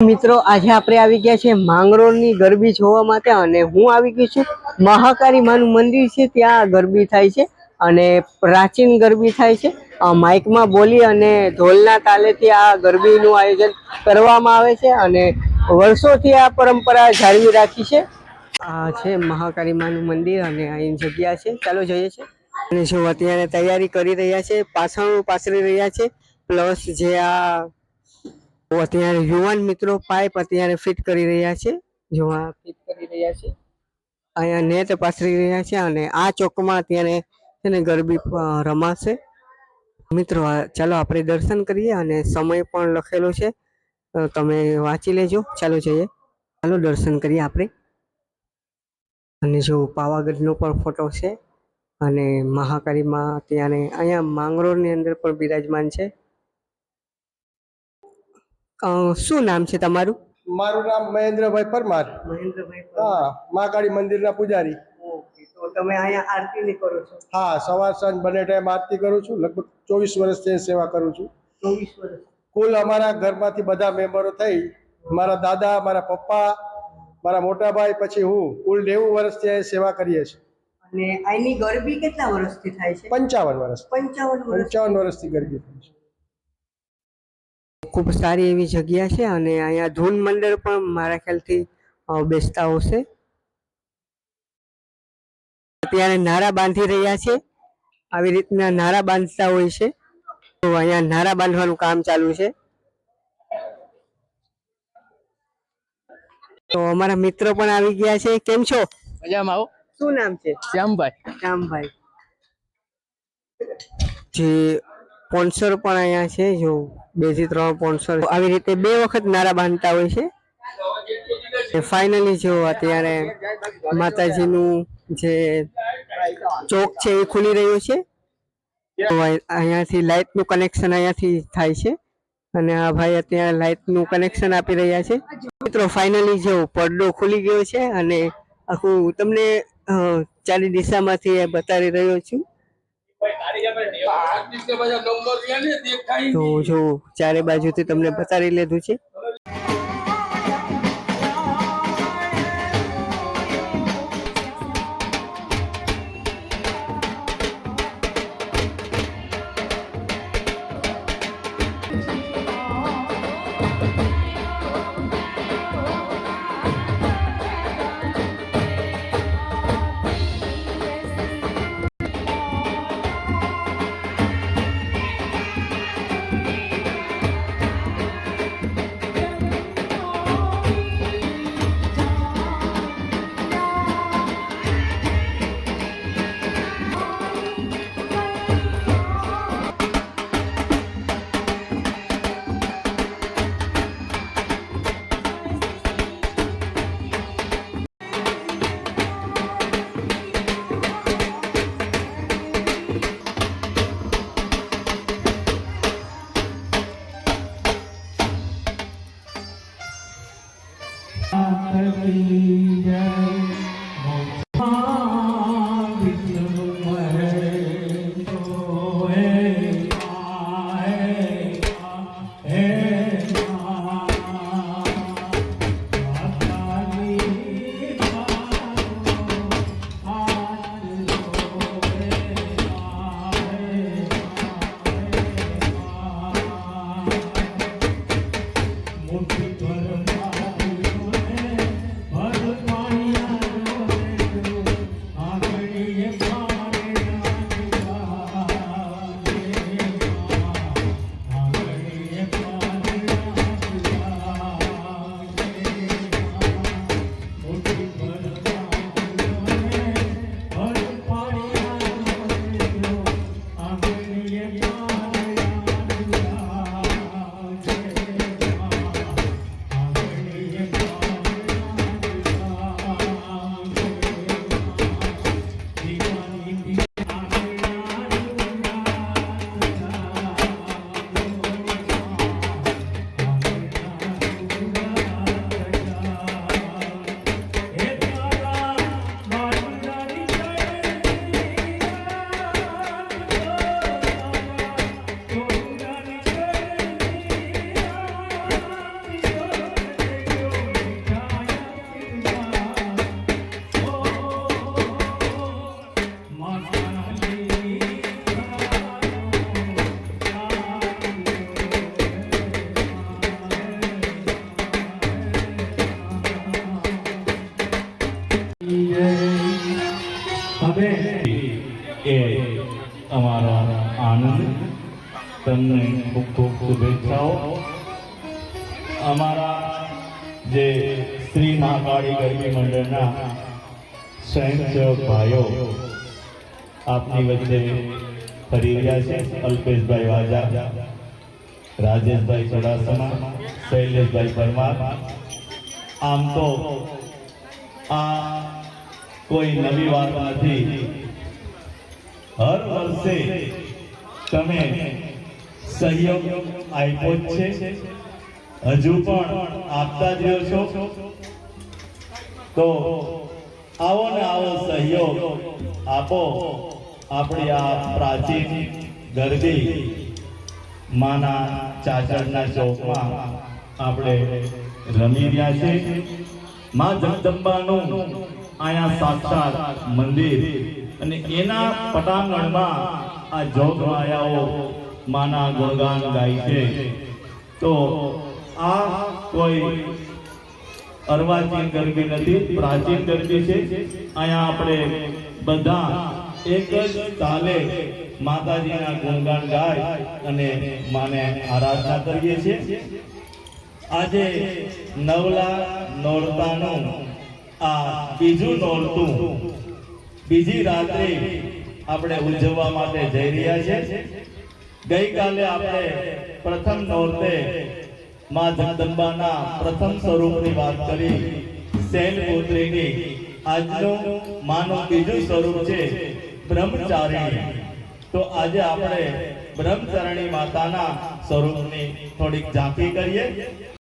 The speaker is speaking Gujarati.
મિત્રો, આજે આપણે આવી ગયા છે માંગરોળની ગરબી જોવા માટે અને હું આવી ગઈ છું મહાકાળી માનું મંદિર છે, ત્યાં ગરબી થાય છે અને પ્રાચીન ગરબી થાય છે. માઇકમાં બોલી અને ઢોલના તાલેથી આ ગરબીનું આયોજન કરવામાં આવે છે અને વર્ષોથી આ પરંપરા જાળવી રાખી છે. આ છે મહાકાળી માનું મંદિર અને અહીં જગ્યા છે. ચાલો જઈએ છે. અને જો અત્યારે તૈયારી કરી રહ્યા છે, પાછળ પાછળી રહ્યા છે, પ્લસ જે આ અત્યારે યુવાન મિત્રો પાઇપ અત્યારે ફિટ કરી રહ્યા છે. જો આ ફિટ કરી રહ્યા છે. અહીંયા નેટ પાથરી રહ્યા છે અને આ ચોકમાં અત્યારે છે ને ગરબી રમાશે. મિત્રો ચાલો આપણે દર્શન કરીએ અને સમય પણ લખેલો છે. તમે વાંચી લેજો. ચાલો જઈએ. ચાલો દર્શન કરીએ આપણે. અને જો પાવાગઢનો પણ ફોટો છે અને મહાકાળીમાં અત્યારે અહીંયા માંગરોળની અંદર પણ બિરાજમાન છે. શું નામ છે તમારું? મારું નામ મહેન્દ્રભાઈ પરમાર. મહેન્દ્રભાઈ હા મહાકાળી મંદિરના પૂજારી. તો તમે અહીંયા આરતી કરો છો? હા સવાર સાંજ બંને ટાઈમ આરતી કરું છું. લગભગ ચોવીસ વર્ષથી સેવા કરું છું. ચોવીસ વર્ષ. કુલ અમારા ઘરમાંથી બધા મેમ્બરો થઈ મારા દાદા મારા પપ્પા મારા મોટા ભાઈ પછી હું કુલ નેવું વર્ષથી અહીં સેવા કરીએ છીએ. અને અહીંની ગરબી કેટલા વર્ષથી થાય છે? પંચાવન વર્ષ. પંચાવન પંચાવન વર્ષથી ગરબી થાય છે. ખૂબ સારી એવી જગ્યા છે અને અહીંયા ધૂન મંડળ પણ મારા ખ્યાલથી બેસતા હશે. અત્યારે નારા બાંધી રહ્યા છે. આવી રીતના નારા બાંધતા હોય છે. તો અહીંયા નારા બાંધવાનું કામ ચાલુ છે. તો અમારા મિત્ર પણ આવી ગયા છે. કેમ છો? મજામાં આવો શું નામ છે? શ્યામભાઈ. શ્યામભાઈ. જે સ્પોન્સર પણ અહીંયા છે જો બેથી ત્રણ પોન્સર આવી રીતે બે વખત નારા બાંધતા હોય છે. ફાઇનલી જો અત્યારે માતાજીનું જે ચોક છે એ ખુલી રહ્યું છે. અહીંયાથી લાઇટનું કનેક્શન અહીંયાથી થાય છે. અને આ ભાઈ અત્યારે લાઇટનું કનેક્શન આપી રહ્યા છે. મિત્રો ફાઇનલી જો પડદો ખુલી ગયો છે અને આખું તમને ચાલી દિશામાંથી બતાવી રહ્યો છું. તો જો ચારે બાજુથી તમને બતાવી લીધું છે. તમને ખૂબ ખૂબ શુભેચ્છાઓ. અમારા જે શ્રી મહાકાળી ગરબી મંડળના સ્વયંસેવક ભાઈઓ આપની વચ્ચે ફરી રહ્યા છે. અલ્પેશભાઈ વાજા, રાજેશભાઈ ચુડાસમા, શૈલેષભાઈ પરમાર. આમ તો આ કોઈ નવી વાત નથી હર વર્ષે તમે સહયોગ આપ્યો જ છે. હજુ પણ આપતા જ રહ્યો છો. તો આવો ને આવો સહયોગ આપો. આપણી આ પ્રાચીન ગરબી માના ચાચડના ચોકમાં આપણે રમી રહ્યા છે માં જગદંબાનું અહીંયા સાક્ષાત મંદિર અને એના પટાંગણમાં આ જોગમાયાઓ માના ગુણગાન ગાય છે. તો આ કોઈ અર્વાચીન ગરબી નથી, પ્રાચીન ગરબી છે. અહીંયા આપણે બધા એક જ તાલે માતાજીના ગુણગાન ગાય અને માને આરાધના કરીએ છીએ. આજે નવલા નોરતાનું, આ બીજું નોરતું, બીજી રાત્રે આપણે ઉજવવા માટે જઈ રહ્યા છે. ગઈકાલે આપણે પ્રથમ નોરતે માં જગદંબાના પ્રથમ સ્વરૂપની વાત કરી. શૈલપુત્રીની આજનું માનું બીજું સ્વરૂપ છે બ્રહ્મચારિણી. તો આજે આપણે બ્રહ્મચરણી માતાના સ્વરૂપની થોડીક ઝાંખી કરીએ.